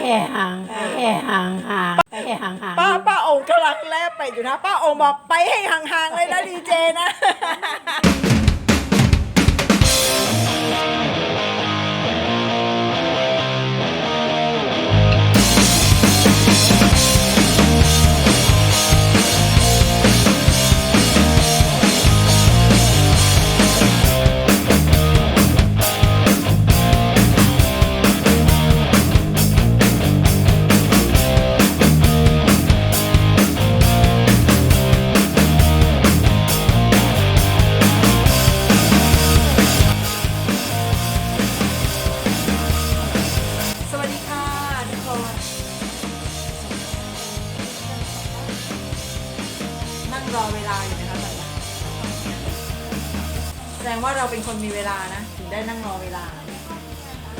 แค่ห่างแค่ห่างห่างแค่ห่างห่างป้าป้าโองกำลังแลบไปอยู่นะ ป้าโองบอกไปให้ห่างๆเลยนะดีเจนะ ลาอยู่นะคะแสดงว่าเราเป็นคนมีเวลานะ ถึงได้นั่งรอเวลา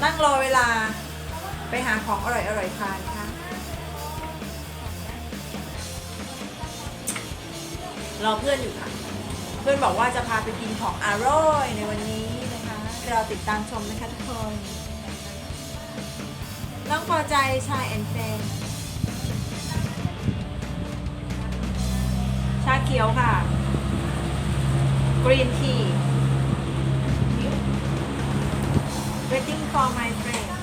นั่งรอเวลาไปหาของอร่อยอร่อยๆทานค่ะรอเพื่อนอยู่ค่ะ เพื่อนบอกว่าจะพาไปกินของอร่อยในวันนี้นะคะเราติดตามชมนะคะทุกคน น้องพอใจชาแอนเฟนาเขียวค่ะ กรีนที waiting for my friend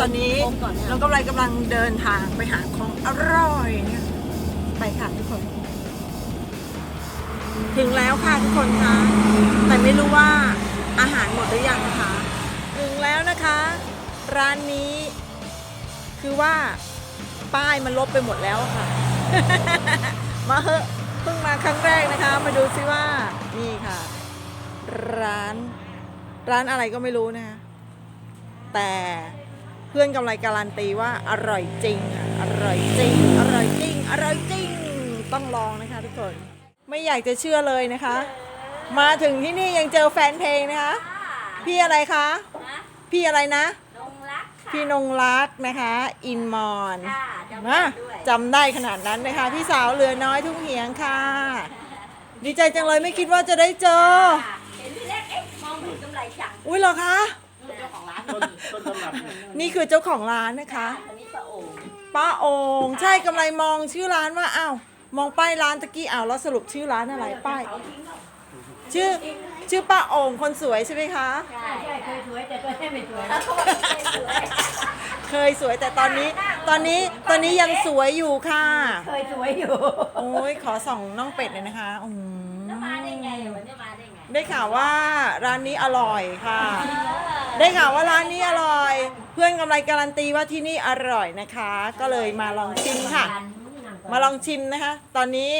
ตอนนี้ก่อนเนี่ยเรากำลังกำลังเดินทางไปหาของอร่อยเนี่ยไปค่ะทุกคน ถึงแล้วค่ะทุกคนคะแต่ไม่รู้ว่าอาหารหมดหรือยังนะคะ ถึงแล้วนะคะ ร้านนี้คือว่าป้ายมันลบไปหมดแล้วอะค่ะ มาเหอะเพิ่งมาครั้งแรกนะคะ มาดูซิว่านี่ค่ะ ร้าน ร้านอะไรก็ไม่รู้นะคะแต่ เพื่อนกำไรการันตีว่าอร่อยจริงอะอร่อยจริง อร่อยจริง อร่อยจริง ต้องลองนะคะทุกคน ไม่อยากจะเชื่อเลยนะคะ มาถึงที่นี่ยังเจอแฟนเพลงนะคะ พี่อะไรคะ พี่อะไรนะลงรักค่ะพี่นงรักนะคะ อินมอนค่ะจำนะได้ด้วยจำได้ขนาดนั้นนะคะ พี่สาวเหลือน้อยทุ่งเหียงค่ะ ดีใจจังเลยไม่คิดว่าจะได้เจอค่ะเห็นที่แรกเอ๊ะมองไม่เห็นกำไรจัง อุ้ยเหรอคะ เจ้าของร้านต้นต้นตำรับเนี่ยนี่คือเจ้าของร้านนะคะคนนี้ป้าโอ่งป้าโองใช่กำไรมองชื่อร้านว่าอ้าวมองป้ายร้านตะกี้อ้าวแล้วสรุปชื่อร้านอะไรป้ายเขาทิ้งแล้วชื่อชื่อป้าโองคนสวยใช่ไหมคะ ใช่ใช่เคยสวยแต่ตัวนี้ไม่สวยเคยสวยแต่ตอนนี้ ตอนนี้ตอนนี้ยังสวยอยู่ค่ะ เคยสวยอยู่โอ้ยขอส่องน้องเป็ดเลยนะคะอืมแล้วมาได้ไงวันนี้มาได้ไงได้ข่าวว่าร้านนี้อร่อยค่ะ ได้ข่าวว่าร้านนี้อร่อย เพื่อนกำไรการันตีว่าที่นี่อร่อยนะคะ ก็เลยมาลองชิมค่ะ มาลองชิมนะคะ ตอนนี้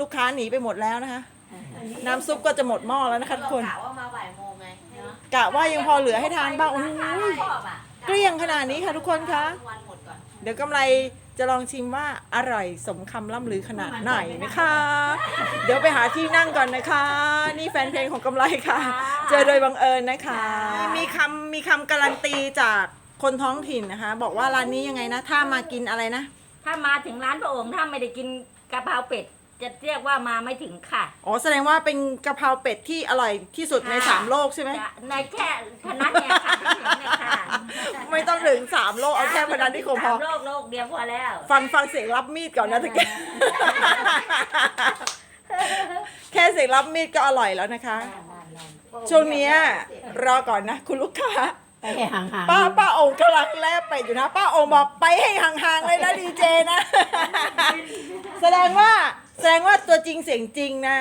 ลูกค้าหนีไปหมดแล้วนะคะ น้ำซุปก็จะหมดหม้อแล้วนะคะทุกคน กะว่ามาบ่ายโมงไงเนาะกะว่ายังพอเหลือให้ทานบ้างโอ้ชอบยอะเกลี้ยงขนาดนี้ค่ะทุกคนคะ วันหมดก่อน เดี๋ยวกำไร จะลองชิมว่าอร่อยสมคำล่ำลือขนาดไหนนะคะ เดี๋ยวไปหาที่นั่งก่อนนะคะ นี่แฟนเพลงของกำไรค่ะ เจอโดยบังเอิญนะคะ มีคำมีคำการันตีจากคนท้องถิ่นนะคะ บอกว่าร้านนี้ยังไงนะ ถ้ามากินอะไรนะ ถ้ามาถึงร้านพระองค์ถ้าไม่ได้กินกะเพราเป็ด จะเรียกว่ามาไม่ถึงค่ะ อ๋อแสดงว่าเป็นกะเพราเป็ดที่อร่อยที่สุดในค่ะสามโลกใช่ไหม จะในแค่พนันเนี่ยค่ะที่ถึงเนี่ยค่ะ ไม่ต้องถึงสามโลกเอาแค่พนันที่คงพอ สามโลกโลกเดียวพอแล้วฟังฟังเสียงรับมีดก่อนนะตะเกียแค่เสียงรับมีดก็อร่อยแล้วนะคะ ช่วงเนี้ยรอก่อนนะ คุณลูกค้า ไปให้ห่างห่างป้าป้าโองกำลังแลบไปอยู่นะ ป้าโองบอกไปให้ห่างๆเลยนะดีเจนะ แสดงว่าแสดงว่าตัวจริงเสียงจริงนะ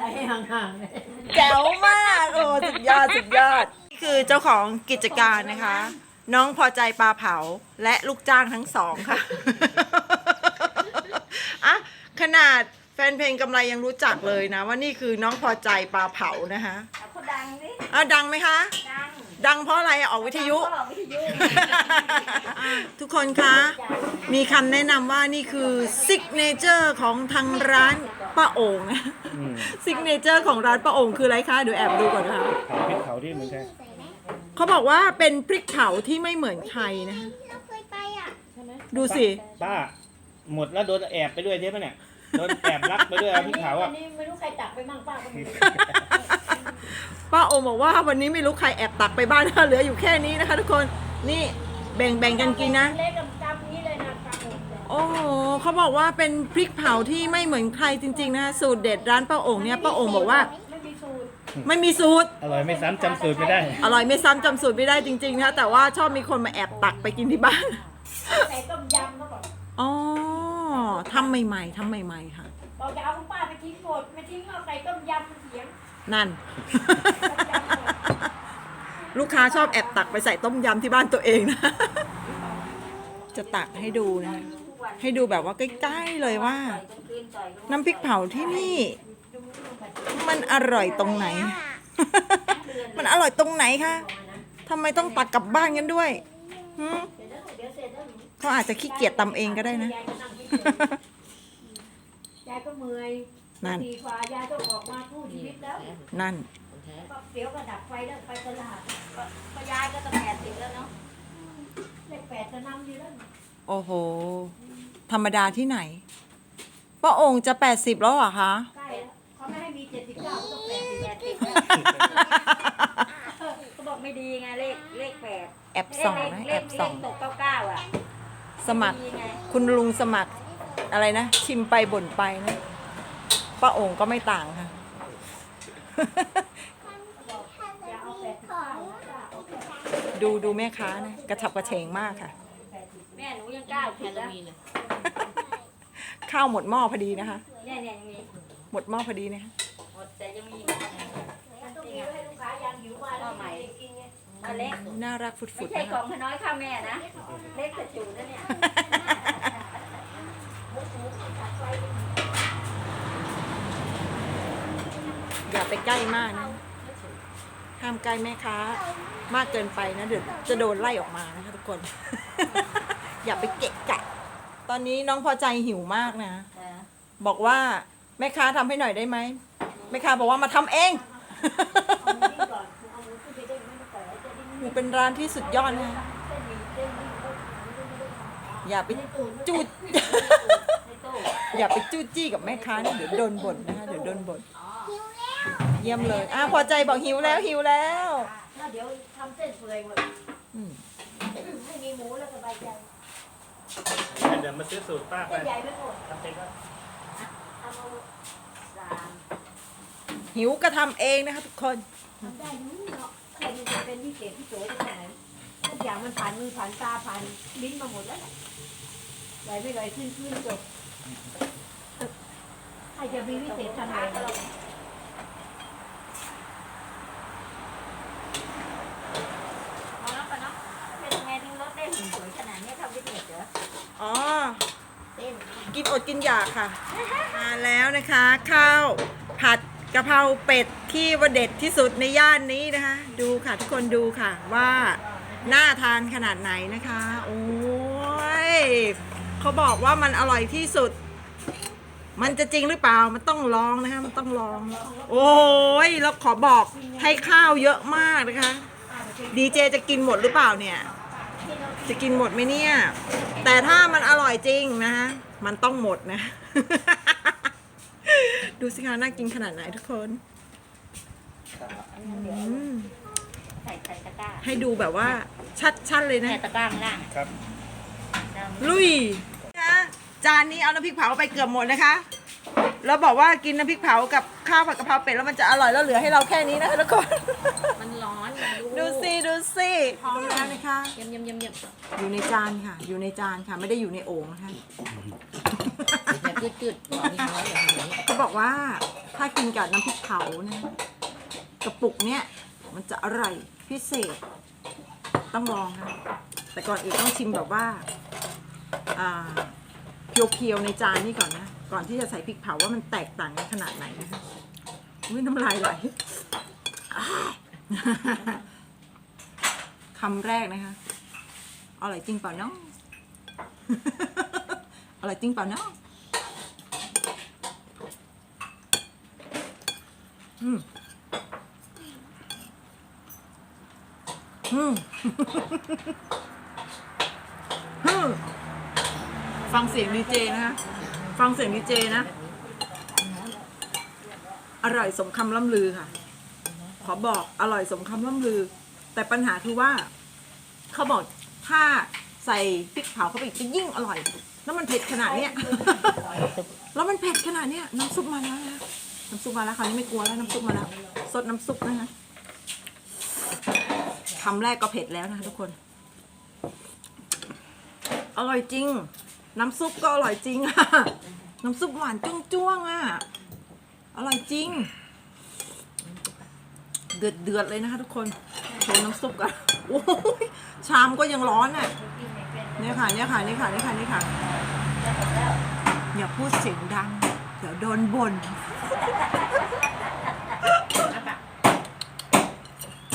ไปให้ห่างห่างแจ๋วมาก โอ้สุดยอดสุดยอดนี่ คือเจ้าของกิจการนะคะ น้องพอใจปลาเผาและลูกจ้างทั้งสองค่ะ อะขนาดแฟนเพลงกำไรยังรู้จักเลยนะ ว่านี่คือน้องพอใจปลาเผานะคะเอาเขาดังดิอะดังไหมคะ ดังดังเพราะอะไรอะออกวิทยุ เขาบอกวิทยุ ทุกคนคะ มีคำแนะนำว่านี่คือซิกเนเจอร์ของทางร้านป้าโองนะอืมซิกเนเจอร์ของร้านป้าโองคืออะไรคะเดี๋ยวแอบดูก่อนนะคะ เผาพริกเผาที่เหมือนกัน เขาบอกว่าเป็นพริกเผาที่ไม่เหมือนใครนะเราเคยไปอะดูสิ ป้าหมดแล้วโดนแอบไปด้วยใช่ไหมเนี่ยโดนแอบรักไปด้วยเอาพริกเผาอะนนี้ไม่รู้ใครตักไปมั่งป้าก็ไม่รู้ป้าโอบอกว่าวันนี้ไม่รู้ใครแอบตักไปบ้านเหลืออยู่แค่นี้นะคะ ทุกคน นี่แบ่งแบ่งกันกินนะ เล็กกับกำนี้เลยนะป้าโองโอ้โหเขาบอกว่าเป็นพริกเผาที่ไม่เหมือนใครจริงๆนะคะสูตรเด็ดร้านป้าโองเนี่ยป้าโองบอกว่าไม่มีสูตร ไม่มีสูตร อร่อยไม่ซ้ำจำสูตรไม่ได้ อร่อยไม่ซ้ำจำสูตรไม่ได้จริงๆนะคะแต่ว่าชอบมีคนมาแอบตักไปกินที่บ้าน ใส่ต้มยำมาก่อนอ๋อทำใหม่ๆทำใหม่ๆค่ะ บอกจะเอาของป้าไปทิ้งหมดไม่ทิ้งเอาใส่ต้มยำมันเสียงนั่น ลูกค้าชอบแอบตักไปใส่ต้มยำที่บ้านตัวเองนะ จะตักให้ดูนะ ให้ดูแบบว่าใกล้ๆเลยว่าต่อยกลางคืนต่อยกลางวันน้ำพริกเผาที่นี่ มันอร่อยตรงไหน มันอร่อยตรงไหนคะทำไมต้องตักกลับบ้านกันด้วยหืมเดี๋ยวเดี๋ยวเสร็จแล้วหนูเขาอาจจะขี้เกียจตำเองก็ได้นะ ยายก็นั่งเฉยๆยายก็เมื่อยนั่น ตีกว่ายายต้องออกมาสู้ชีวิตแล้วนั่น ก็เดี๋ยวก็ดับไฟแล้วไปตลาดก็ก็ยายก็จะแปดสิบแล้วเนาะเลขแปดจะนำอยู่แล้วโอ้โห ธรรมดาที่ไหนป้าองค์จะ80แล้วเหรอคะใกล้แล้ว เขาไม่ให้มีเจ็ดสิบเก้าต้องแปดสิบแปดสิบเขาบอกไม่ดีไงเลขเลขแปดแอบส่องนะเลแอบส่องตกเก้าเก้าอะ สมัคร คุณลุงสมัครอะไรนะ ชิมไปบ่นไปนะป้าองค์ก็ไม่ต่างค่ะดูดูแม่ค้านะกระฉับกระเฉงมากค่ะ แม่หนูยังก้าขีดแล้วข้าวหมดหม้อพอดีนะคะเนี่ยเนี่ยยังมี หมดหม้อพอดีนะคะหมดแต่ยังมีต้องมีให้ลูกค้ายังหิวมาแล้วใหม่อันเล็กน่ารักฝุไม่ดๆใช่นะขอคะงพน้อยข้าแม่นะ เล็กกระจูดนะเนี่ยอย่าไปใกล้มากนะห้ามใกล้แม่ค้ามากเกินไปนะเดี๋ยวจะโดนไล่ออกมานะคะทุกคน อย่าไปเกะกะ ตอนนี้น้องพอใจหิวมากนะ บอกว่า แม่ค้าทำให้หน่อยได้ไหมแม่ค้าบอกว่ามาทำเองหมูเป็นร้านที่สุดยอดนะอย่าไปจูดอย่าไปจู้จี้กับแม่ค้านะเดี๋ยวโดนบ่นนะคะเดี๋ยวโดนบ่นเยี่ยมเลยอะพอใจบอกหิวแล้วหิวแล้วแล้วเดี๋ยวทำเส้นเปื่อยหมดอืมให้มีหมูแล้วสบายใจเดี๋ยวมาซื้อสูตรป้าไปเส้นใหญ่ไม่หมดทำเองก็ทำเอาสาม หิวก็ทำเองนะคะทุกคน ทำได้นู้นเนาะใครมันจะเป็นพิเศษพิโสได้ไหนทุกอย่างมันผ่านมือผ่านตาผ่านลิ้นมาหมดแล้วแหละไหลไม่ไหลขึ้นขึ้นจบใครจะมีวิเศษทำไงเอาแล้วกันเนาะเป็นยังไงถึงรถได้หุ่นสวยขนาดนี้ทำวิเศษเหรอ อ๋อ เต้น กินอดกินอยากค่ะ มาแล้วนะคะ ข้าวผัดกะเพราเป็ดที่ว่าเด็ดที่สุดในย่านนี้นะคะ ดูค่ะทุกคนดูค่ะว่าน่าทานขนาดไหนนะคะ โอ้ยเขาบอกว่ามันอร่อยที่สุด มันจะจริงหรือเปล่ามันต้องลองนะคะ มันต้องลอง โอ้ยแล้วขอบอกให้ข้าวเยอะมากนะคะดีเจจะกินหมดหรือเปล่าเนี่ย จะกินหมดไหมเนี่ย แต่ถ้ามันอร่อยจริงนะฮะ มันต้องหมดนะ ดูสิคะน่ากินขนาดไหนทุกคนอืมใส่ใส่ตะกร้าให้ดูแบบว่าชัดๆเลยนะ ใส่ตะกร้าข้างล่างครับ ลุยนะจานนี้เอาน้ำพริกเผาไปเกือบหมดนะคะ แล้วบอกว่ากินน้ำพริกเผากับข้าวผัดกะเพราเป็ดแล้วมันจะอร่อยแล้วเหลือให้เราแค่นี้นะคะทุกคน มันร้อนมันดูสิดูสิพร้อมแล้วนะคะเยี่ยมเยี่ยมเยี่ยมเยี่ยมอยู่ในจานค่ะ อยู่ในจานค่ะ ไม่ได้อยู่ในโอ่งนะคะแบบจืดๆบอกนี่น้อยอย่างนี้เขาบอกว่าถ้ากินกับน้ำพริกเผานะกระปุกเนี้ยมันจะอร่อยพิเศษ ต้องลองค่ะแต่ก่อนอื่นต้องชิมแบบว่าอ่าเพียวๆในจานนี่ก่อนนะ ก่อนที่จะใส่พริกเผาว่ามันแตกต่างกันขนาดไหนนะคะอุ้ยน้ำลายไหลคำแรกนะคะอร่อยจริงเปล่าเนาะอร่อยจริงเปล่านาะอืมอืมอืมฟังเสียงดีเจนะคะ ฟังเสียงดีเจนะ อร่อยสมคำล่ำลือค่ะ ขอบอกอร่อยสมคำล่ำลือ แต่ปัญหาคือว่า เขาบอกถ้าใส่พริกเผาเข้าไปอีกจะยิ่งอร่อย แล้วมันเผ็ดขนาดเนี้ย แล้วมันเผ็ดขนาดเนี้ย น้ำซุปมาแล้วนะน้ำซุปมาแล้วคราวนี้ไม่กลัวแล้วน้ำซุปมาแล้วสดน้ำซุปนะคะคำแรกก็เผ็ดแล้วนะคะทุกคน อร่อยจริง น้ำซุปก็อร่อยจริงอะน้ำซุปหวานจ้วงๆอะอร่อยจริง เดือดเดือดๆเลยนะคะทุกคนโชว์น้ำซุปกันโอ้ยชามก็ยังร้อนอะเนี่ยค่ะเนี่ยค่ะเนี่ยค่ะเนี่ยค่ะเนี่ยค่ะอย่าพูดเสียงดัง เดี๋ยวโดนบ่น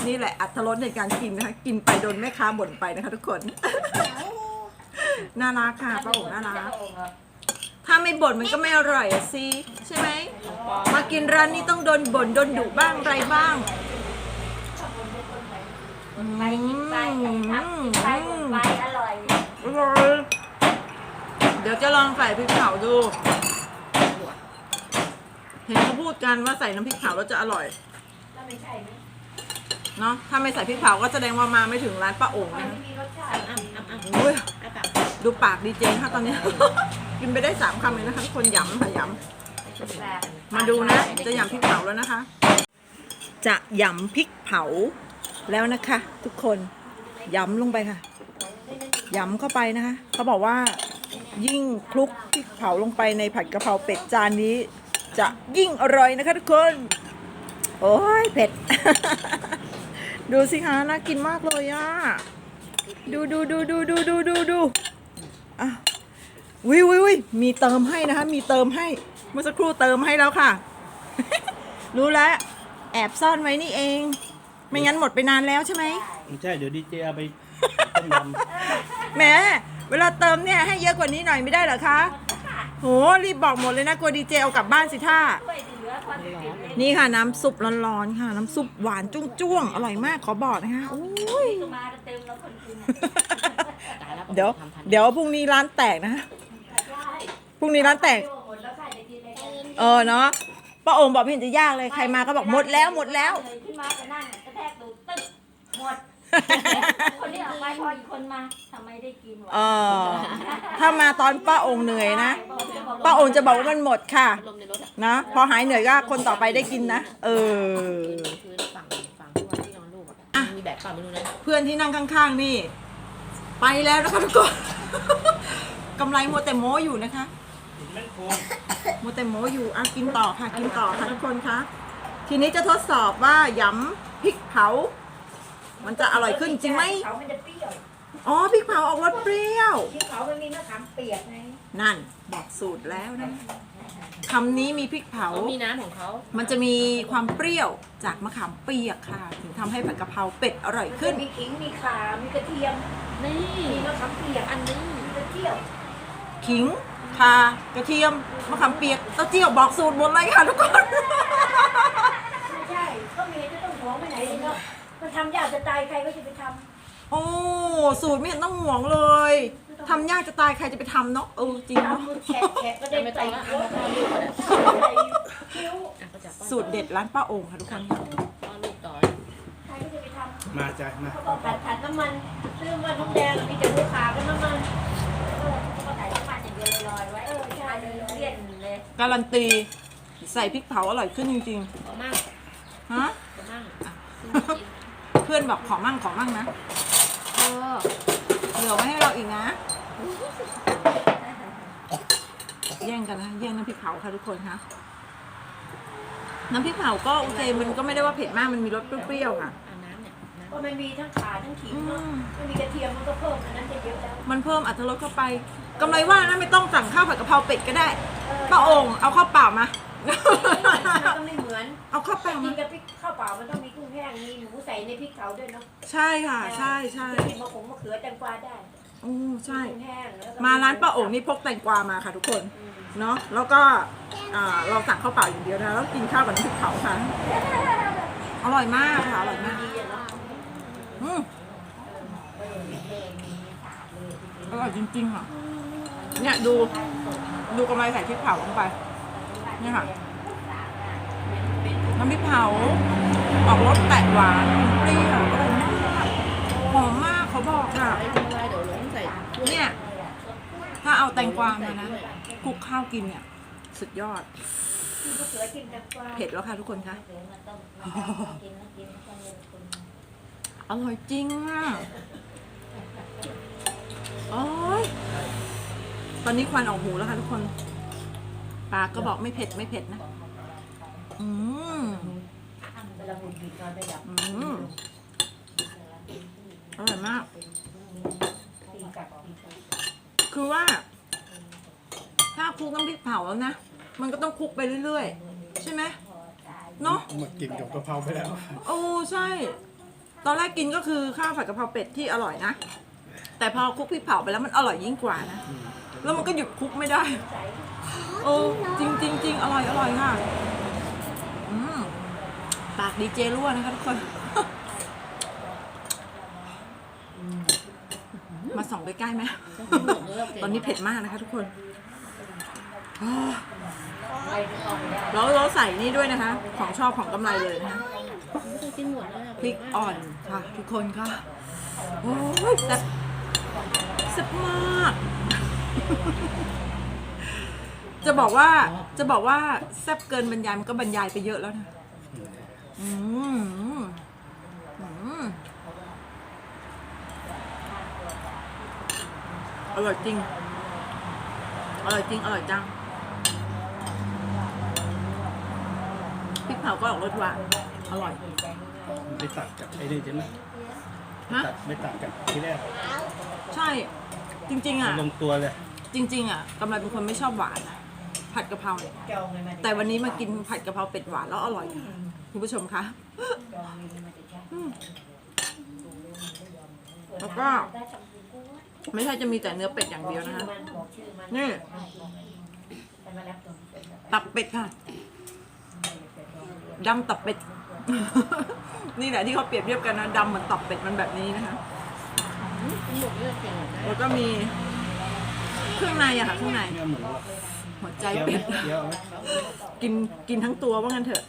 นี่แหละอัตรสในการกินนะคะ กินไปโดนแม่ค้าบ่นไปนะคะทุกคน น่ารักค่ะป้าโอ๋น่ารัก ถ้าไม่บ่นมันก็ไม่อร่อยอะสิใช่ไหม มากินร้านนี้ต้องโดนบ่นโดนดุบ้างอะไรบ้างไปกินไปทำกินไปบ่นไปอร่อยอร่อยเดี๋ยวจะลองใส่พริกเผาดู เห็นเขาพูดกันว่าใส่น้ำพริกเผาแล้วจะอร่อย ก็ไม่ใช่นะเนาะถ้าไม่ใส่พริกเผาก็แสดงว่ามาไม่ถึงร้านป้าโอ๋งมันนะไม่มีรสชาติอุ้ย ดูปากดีเจค่ะตอนนี้กินไปได้สามคำเลยนะคะทุกคนยำค่ะยำมาดูนะ จะยำพริกเผาแล้วนะคะ จะยำพริกเผาแล้วนะคะ ทุกคนยำลงไปค่ะยำเข้าไปนะคะ เขาบอกว่ายิ่งคลุกพริกเผาลงไปในผัดกะเพราเป็ดจานนี้ จะยิ่งอร่อยนะคะทุกคน โอ้ยเผ็ด ดูสิคะน่ากินมากเลยอะ ดูดูดูดูดูดูดูดู อะวิววิววิมีเติมให้นะคะ มีเติมให้ เมื่อสักครู่เติมให้แล้วค่ะ รู้แล้วแอบซ่อนไว้นี่เอง ไม่งั้นหมดไปนานแล้วใช่ไหมไม่ใช่เดี๋ยวดีเจเอาไปต้มยำแหมเวลาเติมเนี่ยให้เยอะกว่านี้หน่อยไม่ได้เหรอคะโหรีบบอกหมดเลยนะกลัวดีเจเอากลับบ้านสิท่าช่วยเหลือคนกินเลยนี่ค่ะน้ำซุปร้อนๆค่ะ น้ำซุปหวานจ้วงๆ อร่อยมากขอบอกนะคะอุ้ยก็มา เต็มแล้วคนกินเดี๋ยว เดี๋ยวพรุ่งนี้ร้านแตกนะพรุ่งนี้ร้านแตกหมดแล้วใครจะกินอะไรกันเออเนาะป้าโอมบอกไม่เห็นจะยากเลยใครมาก็บอกหมดแล้วหมดแล้วเลยขึ้นมาจะนั่งกระแทกตูดตึ๊บหมด คนที่ออกไปพออีกคนมาทำไมได้กินวะเออ ถ้ามาตอนป้าโองเหนื่อยนะป้าโองจะบอกว่ามันหมดค่ะ ลมในรถอะนะพอหายเหนื่อยก็คนต่อไปได้กินนะ เออ พื้นฝั่งฝั่งที่ว่าที่นอนลูกอะมีแบบเปล่าไม่รู้นะ เพื่อนที่นั่งข้างๆนี่ ไปแล้วนะคะทุกคน กำไรมัวแต่โม้อยู่นะคะมันโคงมัวแต่โม้อยู่อะกินต่อค่ะกินต่อค่ะทุกคนคะทีนี้จะทดสอบว่าหยำพริกเผา มันจะอร่อยขึ้นจริงไหมเขามันจะเปรี้ยวอ๋อพริกเผาออกรสเปรี้ยว ที่เขามันมีมะขามเปียกไง นั่นบอกสูตรแล้วนะ คำนี้มีพริกเผา เขามีน้ำของเขามันจะมีความเปรี้ยวจากมะขามเปียกค่ะ ถึงทำให้ผัดกะเพราเป็ดอร่อยขึ้น มีขิง มีข่ามีกระเทียม นี่มีมะขามเปียก อันนี้มีกระเทียมขิงข่ากระเทียม มะขามเปียกเต้าเจี้ยวบอกสูตรหมดเลยค่ะทุกคน ไม่ใช่ ก็มีจะต้องหวงไปไหนเนาะ มันทำยากจะตายใครก็จะไปทโอ้ สูตรไม่เห็นต้องห่วงเลย ทำยากจะตายใครจะไปทำเนาะเออจริงเนาะแฉะแฉะก็ได้ไม่ต้ใส่องละคิ้วเอาลูกอะใส่คิ้วอะก็จะป้อนสูตรเด็ดร้านป้าโองค่ะทุกคนค่ะป้อนลูกต่อใครก็จะไปทำ มาจ้ะมาเขาบอกผัดผัดน้ำมันซื้อมาทุกแดงมีแต่หัวขากับน้ำมันเออเขาก็ใส่น้ำมันอย่างเดียวลอยๆไว้เออใช่เลยเลี่ยนเลยการันตีใส่พริกเผาอร่อยขึ้นจริงขอมั่งๆฮะขอมั่งเพื่อนบอกขอมั่งขอมั่งนะเออเหลือไว้ให้เราอีกนะ แย่งกันนะแย่งน้ำพริกเผาค่ะทุกคนคะน้ำพริกเผาก็โอเคมันก็ไม่ได้ว่าเผ็ดมากมันมีรสเปรี้ยวๆค่ะ เอาน้ำเนี่ยน้ำก็มันมีทั้งขาทั้งขิงอืเนาะมมันมีกระเทียมมันก็เพิ่มอันนั้นจะเยอะแล้วมันเพิ่มอรรถรสเข้าไปกำไรว่านะไม่ต้องสั่งข้าวผัดกะเพราเป็ดก็ได้ป้าโองเอาข้าวเปล่ามา มันก็ไม่เหมือนเอาข้าวเปล่ากิมานกับพริกข้าวเปล่ามันต้องมีกุ้งแห้งมีหมูใส่ในพริกเผาด้วยเนาะใช่ค่ะ ใช่ใช่ กินมะขงมะเขือแตงกวาได้ โอ้ใช่กุ้งแห้งแล้วก็มาร้านป้าโองนี่พกแตงกวามาค่ะทุกคนอืมเนาะแล้วก็อ่าเราสั่งข้าวเปล่าอย่างเดียวนะแล้วกินข้าวกับน้ำพริกเผาค่ะอร่อยมากค่ะอร่อยมากอืมอร่อยจริงๆค่ะเนี่ยดูดูกำไรใส่พริกเผาลงไป เนี่ยค่ะน้ำพริกเผา ออกรสแตะหวานเปรี้ยวอร่อยมากหอมมากเขาบอกค่ะ เเนี่ย ถ้าเอาแตงกวามานะคลุกข้าวกินเนี่ย สุดยอด เผ็ดแล้วค่ะทุกคนคะอร่อยจริงอะโอ้ยตอนนี้ควันออกหูแล้วค่ะทุกคนปากก็บอกไม่เผ็ดไม่เผ็ดนะ อืมอืมอร่อยมาก คือว่า ถ้าคลุกน้ำพริกเผาแล้วนะ มันก็ต้องคลุกไปเรื่อยๆ ใช่ไหมเนาะหมดกลิ่นกับกะเพราไปแล้ว โอ้ใช่ ตอนแรกกินก็คือข้าวผัดกะเพราเป็ดที่อร่อยนะ แต่พอคลุกพริกเผาไปแล้วมันอร่อยยิ่งกว่านะ แล้วมันก็หยุดคลุกไม่ได้ โอ้จริงจริงจริงอร่อยอร่อยค่ะ อืมปากดีเจรั่วนะคะทุกคน มา ส่องใกล้ๆไหม ตอนนี้เผ็ดมากนะคะทุกคนอ้าวแล้วเราใส่นี่ด้วยนะคะ ของชอบของกำไรเลยนะคะพริกอ่อนค่ะ ทุกคนค่ะ โอ้ยแซ่บแซ่บมาก จะบอกว่าจะบอกว่าแซ่บเกินบรรยายมันก็บรรยายไปเยอะแล้วนะ อืม อืม ร่อยจริง อร่อยจริง อร่อยจังพริกเผาก็ออกรสหวานอร่อย ไม่ตัดกับไอ้นี่ใช่ไหมฮะตัดไม่ตัดกับที่แรกใช่ จริงๆอะลงตัวเลย จริง ๆ อะกำไรเป็นคนไม่ชอบหวานนะผัดกะเพราเนี่ยแต่วันนี้มากินผัดกะเพราเป็ดหวานแล้วอร่อยค่ะคุณผู้ชมคะอืมแล้วก็ ไม่ใช่จะมีแต่เนื้อเป็ดอย่างเดียวนะคะ นี่ตับเป็ดค่ะดำตับเป็ด นี่แหละที่เขาเปรียบเทียบกันนะดำเหมือนตับเป็ดมันแบบนี้นะคะแล้วก็มีเครื่องในอะค่ะเครื่องในเนี่ยเหมือนว่าหัวใจเคี้ยวไหมเป็ดเคี้ยวไหมกินกินทั้งตัวว่างั้นเถอะ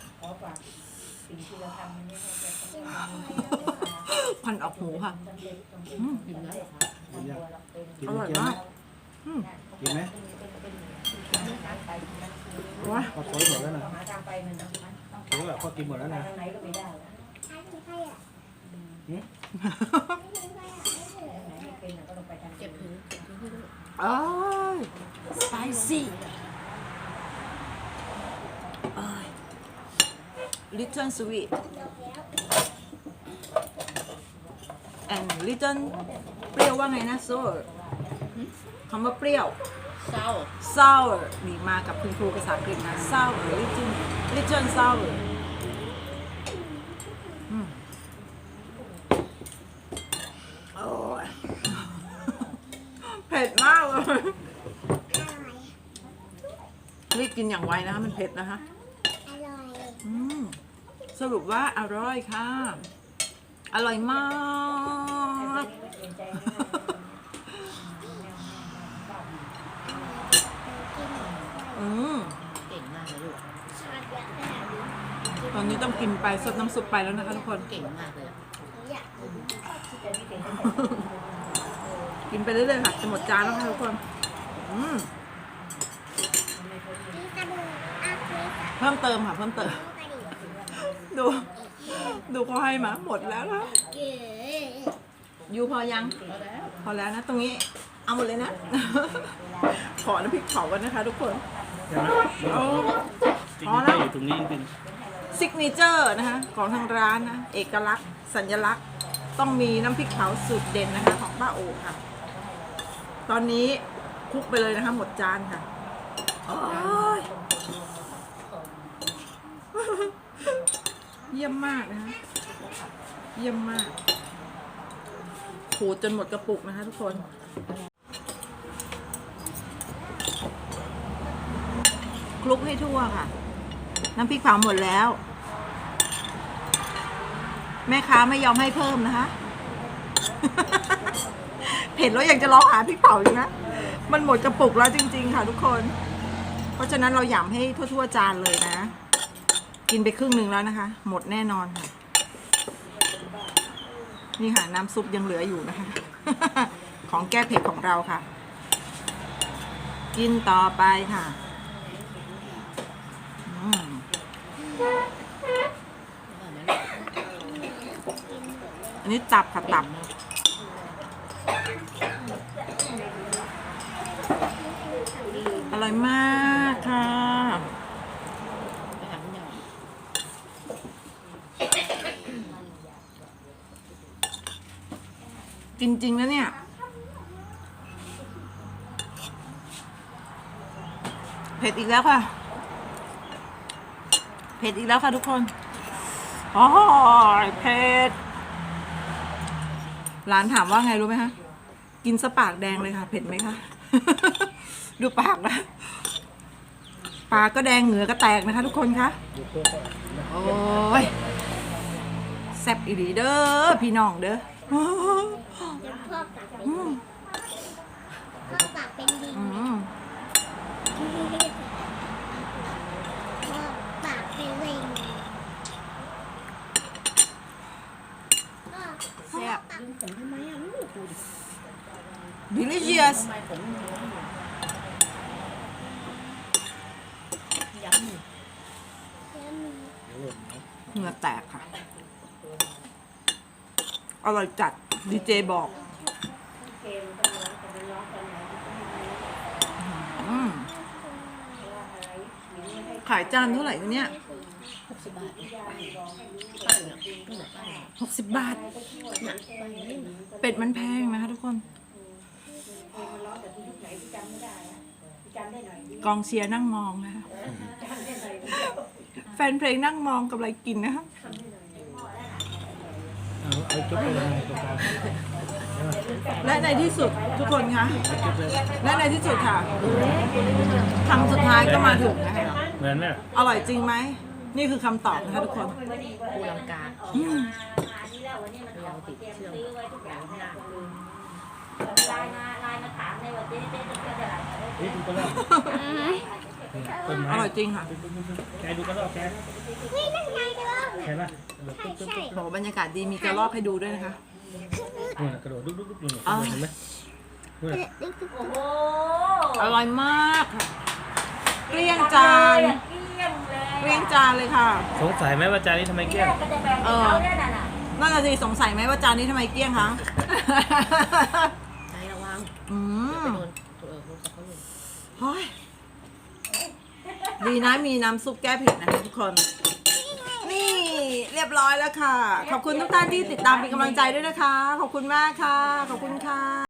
ควันออกหูค่ะอืม กินยังกินอร่อยเคี้วไหมากอืมกินไหมว้าพอโค้ยหมดแล้วนะโค้ยแบบพอกินหมดแล้วนะหืมอร่อยสไปซี่ลิตเติ้ลสวีท and little เปรี้ยวว่าไงนะ sour คำว่าเปรี้ยว sour มีมากับคุณครูภาษาอังกฤษนะ sour little little sour อืมโอ้ยเผ็ดมากเลยรีบกินอย่างไวนะคะ มันเผ็ดนะคะอืมสรุปว่าอร่อยค่ะ อร่อยมาก อืมตอนนี้ต้องกินไปสดน้ำซุปไปแล้วนะคะทุกคนเก่งมากเลยกินไปเรื่อยๆค่ะจะหมดจานแล้วค่ะทุกคนอืมเพิ่มเติมค่ะเพิ่มเติมดู ดูเขาให้มาหมดแล้วนะ ยูพอยัง พอแล้วนะ ตรงนี้เอาหมดเลยนะ ขอน้ำพริกเผากันนะคะ ทุกคนใช่ไหมโอ้จริงพอๆแล้วอยู่ตรงนี้จริงซิกเนเจอร์นะคะของทางร้านนะ เอกลักษณ์ สัญลักษณ์ ต้องมีน้ำพริกเผาสูตรเด่นนะคะ ของป้าโอค่ะ ตอนนี้คลุกไปเลยนะคะ หมดจานค่ะโอ้ยเยี่ยมมากนะคะเยี่ยมมาก ขูดจนหมดกระปุกนะคะทุกคน คลุกให้ทั่วค่ะ น้ำพริกเผาหมดแล้ว แม่ค้าไม่ยอมให้เพิ่มนะคะเห็นแล้วอยากจะร้องหาพริกเผาอยู่นะ มันหมดกระปุกแล้วจริง ๆ ค่ะทุกคน เพราะฉะนั้นเราหย่ำให้ทั่ว ๆ จานเลยนะ กินไปครึ่งหนึ่งแล้วนะคะ หมดแน่นอนค่ะ นี่ค่ะ น้ำซุปยังเหลืออยู่นะคะ ของแก้เผ็ดของเราค่ะ กินต่อไปค่ะอันนี้ตับค่ะตับอร่อยมากค่ะ จริงๆแล้วเนี่ย เผ็ดอีกแล้วค่ะ เผ็ดอีกแล้วค่ะทุกคนโอ๋อเผ็ดร้านถามว่าไงรู้ไหมคะ กินสปากแดงเลยค่ะ เผ็ดไหมคะ ดูปากนะปากก็แดงเหงื่อก็แตกนะคะ ทุกคนคะ โอ้ยแซ่บอีหลีเด้อพี่น้องเด้อ พ่อปากเป็นอืมพ่อปากเป็นดินอืมพ่อปากเป็นลิงพ่อแซ่บปากผมทำไมอะลูก delicious เหงื่อแตกค่ะ อร่อยจัดดีเจบอกอืมขายจานเท่าไหร่คะเนี่ยหกสิบบาทหกสิบบาท เป็ดมันแพงนะคะทุกคน กองเชียร์นั่งมองนะคะ แฟนเพลงนั่งมองกับอะไรกินนะคะ เอาจุ๊บไปเลยตรงกลางและในที่สุดทุกคนคะและในที่สุดค่ะคำสุดท้ายก็มาถึงนะคะเหมือนไหมอร่อยจริงไหม นี่คือคำตอบนะคะทุกคนปูลังกาอืมเราติดเชื่อมเฮ้ยดูกระรอกต้นอไม้ร่อยจริงค่ะแกดูกระรอกแกนี่นั่นไงกันล่ะเห็นปะใช่ใช่บอกว่าบรรยากาศดีมีกระรอกให้ดูด้วยนะคะนู่นน่ะกระโดดดุ๊กดุ๊กดุ๊กนู่นน่ะอ่าเห็นไหมนู่นน่ะอร่อยมากค่ะเกลี้ยงจานเกลี้ยงจานเลยค่ะ สงสัยไหมว่าจานนี้ทำไมเกลี้ยงเออนั่นน่ะสิสงสัยไหมว่าจานนี้ทำไมเกลี้ยงคะนายระวังอืมโดนเออโดนเขาอยู่เฮ้ย ดีนะมีน้ำซุปแก้เผ็ดนะคะทุกคน นี่เรียบร้อยแล้วค่ะ ขอบคุณทุกท่านที่ติดตามเป็นกำลังใจด้วยนะคะ ขอบคุณมากค่ะ ขอบคุณค่ะ